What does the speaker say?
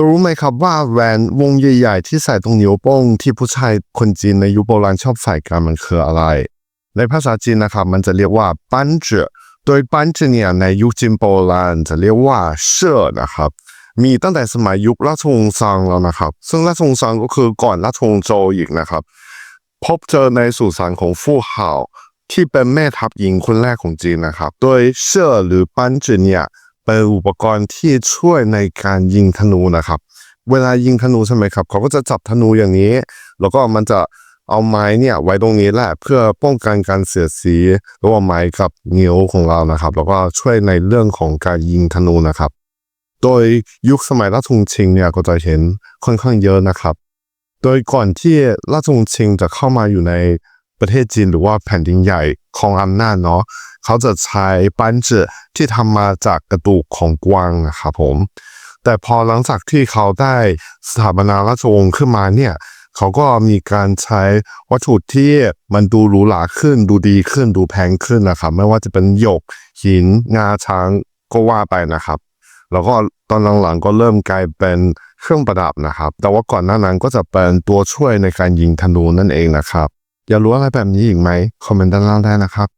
รู้ไหมครับว่าแหวนวงใหญ่ๆ ที่ใส่ตรงนิ้วโป้งที่ผู้ชายคนจีนในยุคโบราณชอบใส่กันมันคืออะไร ในภาษาจีนนะครับมันจะเรียกว่าปั้นเจอโดยปั้นเจอเนี่ยในยุคจีนโบราณจะเรียกว่าเชื่อนะครับ มีตั้งแต่สมัยยุคราชวงศ์ซางแล้วนะครับ ซึ่งราชวงศ์ซางก็คือก่อนราชวงศ์โจวอีกนะครับ พบเจอในสุสานของฟู่เห่าที่เป็นแม่ทัพหญิงคนแรกของจีนนะครับ โดยเชื่อหรือปั้นเจอเนี่ย เป็นอุปกรณ์ที่ช่วยในการยิงธนูนะครับ เวลายิงธนูใช่ไหมครับ เขาก็จะจับธนูอย่างนี้ แล้วก็มันจะเอาไม้เนี่ยไว้ตรงนี้แหละเพื่อป้องกันการเสียดสีระหว่างไม้กับนิ้วของเรานะครับ แล้วก็ช่วยในเรื่องของการยิงธนูนะครับ โดยยุคสมัยราชวงศ์ชิงเนี่ยก็จะเห็นค่อนข้างเยอะนะครับ โดยก่อนที่ราชวงศ์ชิงจะเข้ามาอยู่ใน ประเทศจีนหรือว่าแผ่นดินใหญ่ของอำนาจเนาะเขาจะใช้ปั้นเจืที่ทำมาจากกระดูกของกวางนะครับผม แต่พอหลังจากที่เขาได้สถาปนาราชวงศ์ขึ้นมาเนี่ยเขาก็มีการใช้วัตถุที่มันดูหรูหราขึ้น ดูดีขึ้นดูแพงขึ้นนะครับ ไม่ว่าจะเป็นหยก หิน งาช้างก็ว่าไปนะครับ แล้วก็ตอนหลังๆก็เริ่มกลายเป็นเครื่องประดับนะครับ แต่ว่าก่อนหน้านั้นก็จะเป็นตัวช่วยในการยิงธนูนั่นเองนะครับ อยากรู้อะไรแบบนี้อีกไหม คอมเมนต์ด้านล่างได้นะครับ